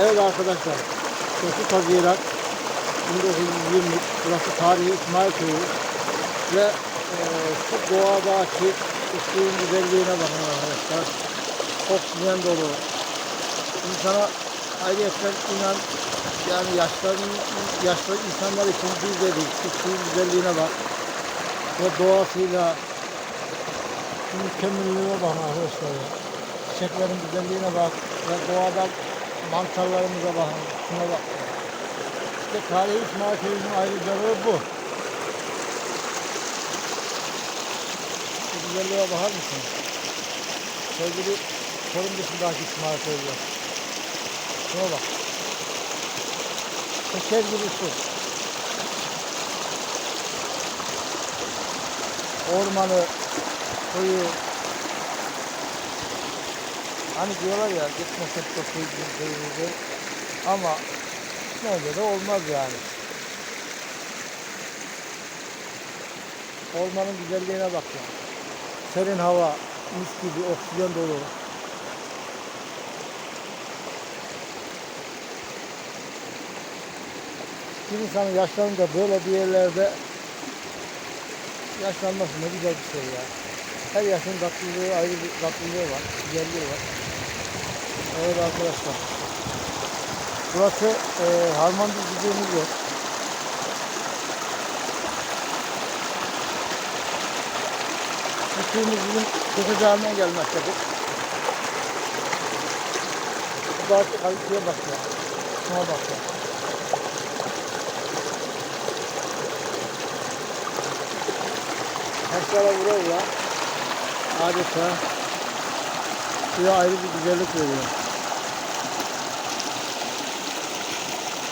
Evet arkadaşlar, 9 Haziran 1920 burası tarihi İsmail Köyü ve e, şu doğadaki suyun güzelliğine bakın arkadaşlar. Oksijen dolu. İnsana ayrıca inan yani yaşların, yaşlı insanlar için güzel değil. Şu suyun güzelliğine bak. Ve doğasıyla mükemmelliğine bakın arkadaşlar. Çiçeklerin güzelliğine bak. Ve doğada mantarlarımıza bakın. Şuna bak. İşte tarihi İsmail ayrıcalığı bu. Bu güzelliğe bakar mısın? Sevgili sorun dışındaki İsmail Köyü. Şuna bak. Şeker gibi su. Ormanı, koyu. Hani diyorlar ya gitmesek köyümüz köyümüzü. Ama gitmeyince de olmaz yani. Ormanın güzelliğine bak ya. Serin hava, mis gibi oksijen dolu. Bir insanın yaşlanınca böyle bir yerlerde yaşlanması ne güzel bir şey ya. Her yaşın tatlılığı ayrı bir tatlılığı var, güzelliği var. Evet arkadaşlar. Burası e, harman yok. Bu suyumuz bizim Kızılcağı'ndan gelmektedir. Bu da kaliteye bak ya. Şuna bak ya. Taşlara vuruyor ya. Adeta suya ayrı bir güzellik veriyor.